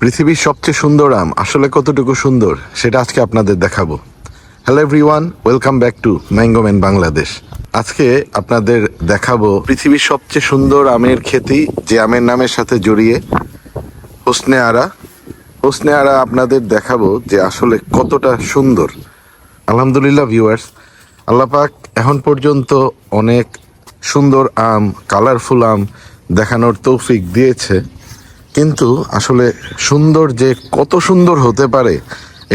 পৃথিবীর সবচেয়ে সুন্দর আম আসলে কতটুকু সুন্দর সেটা আজকে আপনাদের দেখাবো। Hello everyone welcome back to mango man Bangladesh আজকে আপনাদের দেখাবো পৃথিবীর সবচেয়ে সুন্দর আমের খেতি, যে আমের নামের সাথে জড়িয়ে। হোসনে আরা। হোসনে আরা আপনাদের দেখাবো যে আসলে কতটা সুন্দর। আলহামদুলিল্লাহ ভিউয়ার্স আল্লাপাক এখন পর্যন্ত অনেক সুন্দর আম কালারফুল আম দেখানোর তৌফিক দিয়েছে। কিন্তু আসলে সুন্দর যে কত সুন্দর হতে পারে,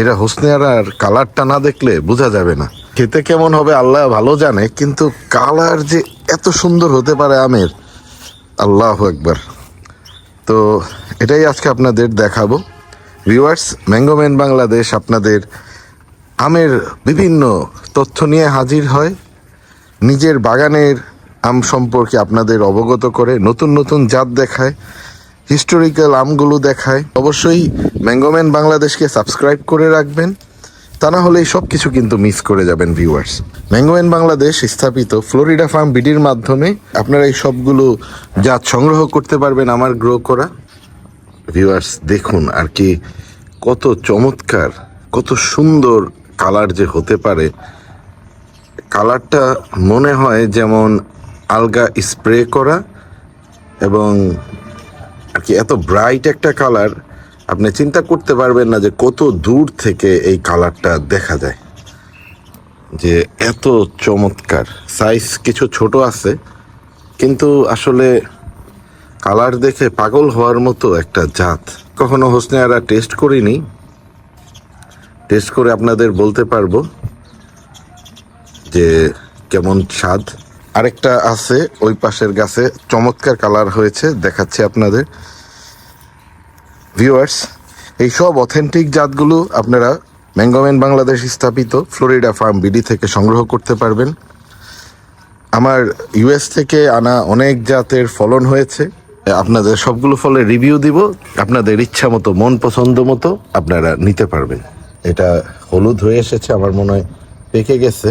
এটা হোসনে আরার কালারটা না দেখলে বোঝা যাবে না। খেতে কেমন হবে আল্লাহ ভালো জানে, কিন্তু কালার যে এত সুন্দর হতে পারে আমের, আল্লাহ একবার তো এটাই আজকে আপনাদের দেখাবো। ভিউয়ার্স ম্যাঙ্গোম্যান বাংলাদেশ আপনাদের আমের বিভিন্ন তথ্য নিয়ে হাজির হয়। নিজের বাগানের আম সম্পর্কে আপনাদের অবগত করে নতুন নতুন জাত দেখায়। হিস্টোরিক্যাল আমগুলো দেখায়। অবশ্যই ম্যাঙ্গোম্যান বাংলাদেশকে সাবস্ক্রাইব করে রাখবেন। তা না হলে সব কিছু কিন্তু মিস করে যাবেন ভিউয়ার্স ম্যাঙ্গোম্যান বাংলাদেশ স্থাপিত ফ্লোরিডা ফার্ম বিডির মাধ্যমে আপনারা এই সবগুলো জাত সংগ্রহ করতে পারবেন আমার গ্রো করা। ভিউয়ার্স দেখুন আর কি কত চমৎকার, কত সুন্দর কালার যে হতে পারে। কালারটা মনে হয় যেমন আলগা স্প্রে করা এবং আর কি এত ব্রাইট একটা কালার আপনি চিন্তা করতে পারবেন না যে কত দূর থেকে এই কালারটা দেখা যায়। যে এত চমৎকার। সাইজ কিছু ছোট আছে, কিন্তু আসলে কালার দেখে পাগল হওয়ার মতো একটা জাত। কখনো হোসনে আরা টেস্ট করিনি। টেস্ট করে আপনাদের বলতে পারব যে কেমন স্বাদ। আরেকটা আছে, ওই পাশের গাছে চমৎকার কালার হয়েছে, দেখাচ্ছি আপনাদের। ভিউয়ার্স এই সব অথেন্টিক জাতগুলো আপনারা ম্যাঙ্গোম্যান বাংলাদেশ স্থাপিত ফ্লোরিডা ফার্ম বিডি থেকে সংগ্রহ করতে পারবেন। আমার ইউএস থেকে আনা অনেক জাতের ফলন হয়েছে। আপনাদের সবগুলো ফলের রিভিউ দিব, আপনাদের ইচ্ছা মতো, মন পছন্দ মতো আপনারা নিতে পারবেন। এটা হলুদ হয়ে এসেছে, আমার মনে হয় পেকে গেছে।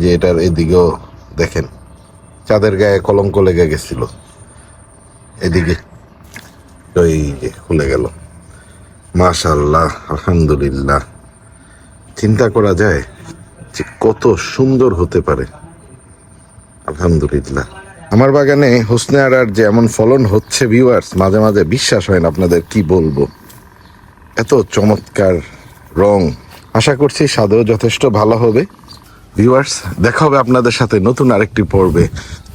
যে এটার এদিকেও দেখেন, চাঁদের গায়ে কলঙ্ক লেগে গেছিল। এদিকে ওই যে খুলে গেল। মাশাল্লাহ আলহামদুলিল্লাহ। চিন্তা করা যায় যে কত সুন্দর হতে পারে। আলহামদুলিল্লাহ। আমার বাগানে হোসনে আরার যে এমন ফলন হচ্ছে ভিউয়ার্স মাঝে মাঝে বিশ্বাস হয় না আপনাদের কি বলব। এত চমৎকার রং। আশা করছি স্বাদেও যথেষ্ট ভালো হবে। ভিউয়ার্স দেখা হবে আপনাদের সাথে নতুন আরেকটি পর্বে।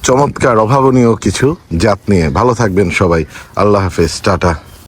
চমৎকার, অভাবনীয় কিছু জাত নিয়ে। ভালো থাকবেন সবাই। আল্লাহ হাফেজ, টাটা।